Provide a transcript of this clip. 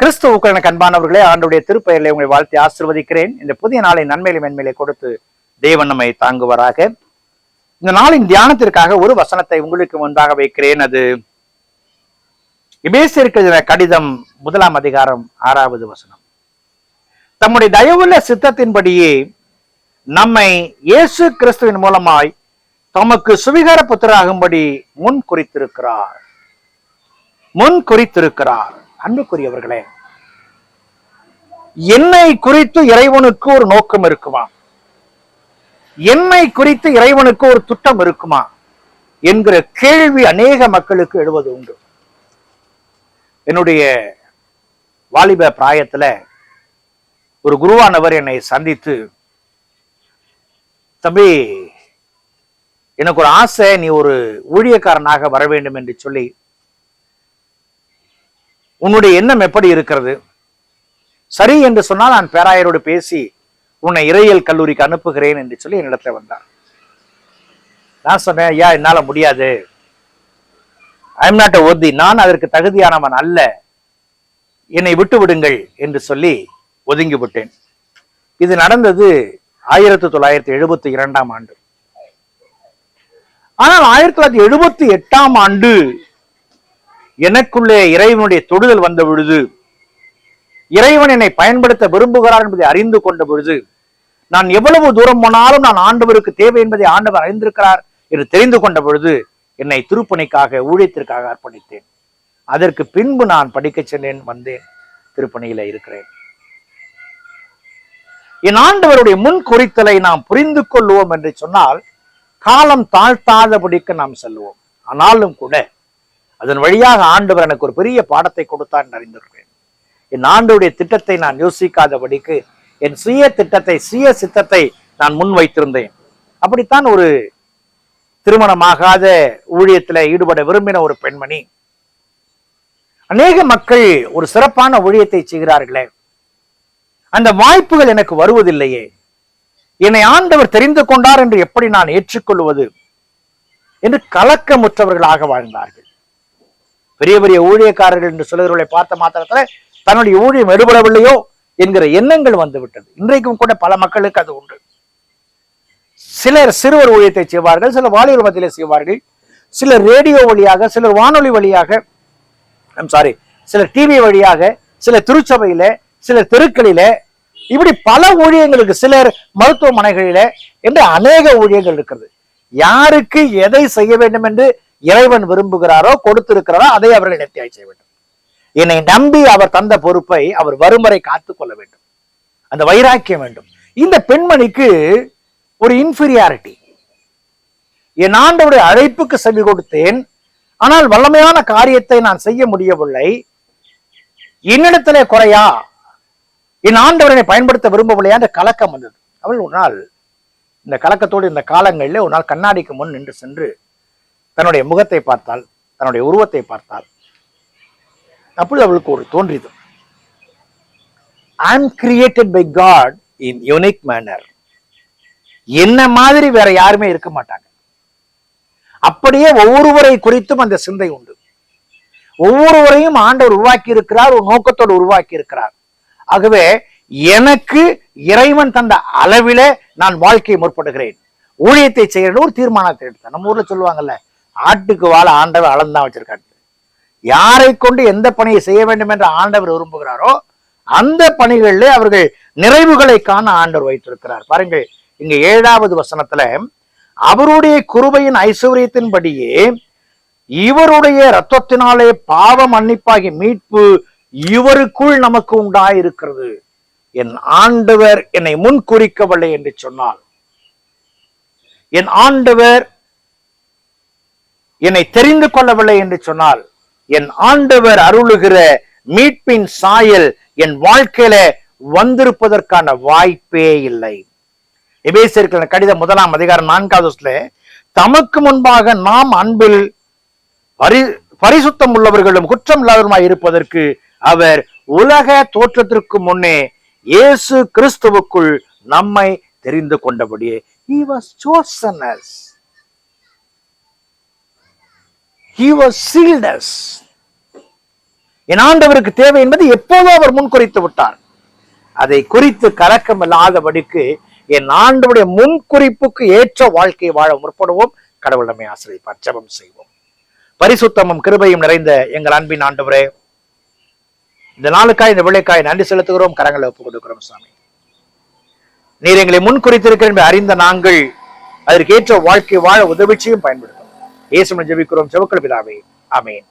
கிறிஸ்துவுக்கு எனக்கு அன்பானவர்களே ஆண்டுடைய திருப்பெயர்களை உங்களை வாழ்த்தி ஆசிர்வதிக்கிறேன். இந்த புதிய நாளை நன்மையிலும் மென்மையிலே கொடுத்து தேவன் நம்மை தாங்குவராக. இந்த நாளின் தியானத்திற்காக ஒரு வசனத்தை உங்களுக்கு முன்பாக வைக்கிறேன். அது இபேசியிருக்கிற கடிதம் முதலாம் அதிகாரம் ஆறாவது வசனம். தம்முடைய தயவுள்ள சித்தத்தின்படியே நம்மை இயேசு கிறிஸ்துவின் மூலமாய் தமக்கு சுவிகார புத்தராகும்படி முன் குறித்திருக்கிறார். முன் குறித்திருக்கிறார். அன்புக்குரியவர்களே என்னை குறித்து இறைவனுக்கு ஒரு நோக்கம் இருக்குமா? என்னை குறித்து இறைவனுக்கு ஒரு திட்டம் இருக்குமா? என்கிற கேள்வி அநேக மக்களுக்கு எழுவது உண்டு. என்னுடைய வாலிப பிராயத்துல ஒரு குருவானவர் என்னை சந்தித்து தம்பி எனக்கு ஒரு ஆசை நீ ஒரு ஊழியக்காரனாக வர வேண்டும் என்று சொல்லி உன்னுடைய எண்ணம் எப்படி இருக்கிறது? சரி என்று சொன்னால் நான் பேராயரோடு பேசி உன்னை இறையியல் கல்லூரிக்கு அனுப்புகிறேன் என்று சொல்லி என்னிடத்துல வந்தார் நான் சொன்னேன் ஐயா என்னால் முடியாது. ஐ எம் நாட் நான் அதற்கு தகுதியானவன் அல்ல. என்னை விட்டு விடுங்கள் என்று சொல்லி ஒதுங்கி விட்டேன். இது நடந்தது ஆயிரத்தி தொள்ளாயிரத்தி எழுபத்தி இரண்டாம் ஆண்டு. ஆனால் ஆயிரத்தி தொள்ளாயிரத்தி எழுபத்தி எட்டாம் ஆண்டு எனக்குள்ளே இறைவனுடைய தொடுதல் வந்த பொழுது இறைவன் என்னை பயன்படுத்த விரும்புகிறார் என்பதை அறிந்து கொண்ட பொழுது நான் எவ்வளவு தூரம் போனாலும் நான் ஆண்டவருக்கு தேவை என்பதை ஆண்டவர் அறிந்திருக்கிறார் என்று தெரிந்து கொண்ட பொழுது என்னை திருப்பணிக்காக ஊழியத்திற்காக அர்ப்பணித்தேன். அதற்கு பின்பு நான் படிக்க சென்றேன் வந்தேன் திருப்பணியில இருக்கிறேன். என் ஆண்டவருடைய முன் குறித்தலை நாம் புரிந்து கொள்வோம் என்று சொன்னால் காலம் தாழ்த்தாதபடிக்கு நாம் செல்வோம். ஆனாலும் கூட அதன் வழியாக ஆண்டவர் எனக்கு ஒரு பெரிய பாடத்தை கொடுத்தார் என்று அறிந்திருக்கிறேன். என் ஆண்டுடைய திட்டத்தை நான் யோசிக்காதபடிக்கு என் சுய திட்டத்தை சுய சித்தத்தை நான் முன் வைத்திருந்தேன். அப்படித்தான் ஒரு திருமணமாகாத ஊழியத்தில் ஈடுபட விரும்பின ஒரு பெண்மணி அநேக மக்கள் ஒரு சிறப்பான ஊழியத்தை செய்கிறார்களே அந்த வாய்ப்புகள் எனக்கு வருவதில்லையே என்னை ஆண்டவர் தெரிந்து கொண்டார் என்று எப்படி நான் ஏற்றுக்கொள்வது என்று கலக்கமுற்றவர்களாக வாழ்ந்தார்கள். பெரிய பெரிய ஊழியக்காரர்கள் என்று சொல்லுகிறவர்களை பார்த்த மாத்திரத்துல தன்னுடைய ஊழியம் எடுபடவில்லையோ என்கிற எண்ணங்கள் வந்துவிட்டது. இன்றைக்கும் கூட பல மக்களுக்கு அது உண்டு. சிலர் சிறுவர் ஊழியத்தை செய்வார்கள் சிலர் வாலிபர் மத்தியிலே செய்வார்கள். சிலர் ரேடியோ வழியாக சிலர் வானொலி வழியாக சாரி சிலர் டிவி வழியாக சில திருச்சபையில சில தெருக்களில இப்படி பல ஊழியங்களுக்கு சிலர் மருத்துவமனைகளில என்று அநேக ஊழியங்கள் இருக்கிறது. யாருக்கு எதை செய்ய வேண்டும் என்று இறைவன் விரும்புகிறாரோ கொடுத்திருக்கிறாரோ அதை அவர்கள் நித்தியாய் செய்ய வேண்டும். என்னை நம்பி அவர் தந்த பொறுப்பை அவர் வரும் காத்து கொள்ள வேண்டும். அந்த வைராக்கியம் வேண்டும். இந்த பெண்மணிக்கு ஒரு இன்ஃபீரியாரிட்டி என் ஆண்டவுடைய அழைப்புக்கு செவி கொடுத்தேன். ஆனால் வல்லமையான காரியத்தை நான் செய்ய முடியவில்லை. என்னிடத்திலே குறையா? என் ஆண்டவரனை பயன்படுத்த விரும்பவில்லையா? அந்த கலக்கம் வந்தது. அவள் ஒரு நாள் இந்த கலக்கத்தோடு இந்த காலங்களில் ஒரு நாள் கண்ணாடிக்கு முன் நின்று சென்று தன்னுடைய முகத்தை பார்த்தால் தன்னுடைய உருவத்தை பார்த்தால் அப்பொழுது அவளுக்கு ஒரு தோன்றியது. I am created by God in unique manner என்ன மாதிரி வேற யாருமே இருக்க மாட்டாங்க. அப்படியே ஒவ்வொருவரை குறித்தும் அந்த சிந்தை உண்டு. ஒவ்வொருவரையும் ஆண்டவர் உருவாக்கி இருக்கிறார் ஒரு நோக்கத்தோடு உருவாக்கி இருக்கிறார் ஆகவே எனக்கு இறைவன் தந்த அளவில நான் வாழ்க்கையை முற்படுகிறேன். ஊழியத்தை செய்யணும் ஒரு தீர்மானத்தை எடுத்தேன். நம்ம ஊர்ல சொல்லுவாங்கல்ல ஆட்டுக்கு வாழ ஆண்டவர் அளந்தான் வச்சிருக்காரு. யாரை கொண்டு எந்த பணியை செய்ய வேண்டும் என்று ஆண்டவர் விரும்புகிறாரோ அந்த பணிகளிலே அவர்கள் நிறைவுகளை காண ஆண்டவர் வைத்திருக்கிறார். பாருங்கள் இங்க ஏழாவது வசனத்துல அவருடைய குருபையின் ஐஸ்வர்யத்தின்படியே இவருடைய ரத்தத்தினாலே பாவ மன்னிப்பாகி மீட்பு இவருக்குள் நமக்கு உண்டாயிருக்கிறது. என் ஆண்டவர் என்னை முன் குறிக்கவில்லை என்று சொன்னால் என் ஆண்டவர் என்னை தெரிந்து கொள்ளவில்லை என்று சொன்னால் என் ஆண்டவர் அருளுகிற மீட்பின் சாயல் என் வாழ்க்கையில வந்திருப்பதற்கான வாய்ப்பே இல்லை. எபேசியர்கள் கடிதம் முதலாம் அதிகாரம் நான்காவது தமக்கு முன்பாக நாம் அன்பில் பரி பரிசுத்தம் உள்ளவர்களும் குற்றம் இல்லாதவருமாய் இருப்பதற்கு அவர் உலக தோற்றத்திற்கு முன்னே இயேசு கிறிஸ்துவுக்குள் நம்மை தெரிந்து கொண்டபடியே. He was chosen us he was sealed us என் ஆண்டவருக்கு தேவை என்பது எப்போதோ அவர் முன் குறித்து விட்டார். அதை குறித்து கலக்கம் இல்லாதபடிக்கு என் ஆண்டவுடைய முன் குறிப்புக்கு ஏற்ற வாழ்க்கையை வாழ முற்படுவோம். கடவுள் நம்மை ஆசிரியப்பார் செய்வோம். பரிசுத்தமும் கிருபையும் நிறைந்த எங்கள் அன்பின் ஆண்டவரே இந்த நாளுக்காய் இந்த விளைக்காய் நன்றி செலுத்துகிறோம். கரங்களை ஒப்புக் கொடுக்கிறோம் சாமி. நீர் எங்களை முன் குறித்திருக்கிற அறிந்த நாங்கள் அதற்கு ஏற்ற வாழ்க்கை வாழ உதவிச்சியும் பயன்படுத்தும் இயேசுமன் ஜெபிக்கிறோம். செவக்கள் பிதாவே. அமேன்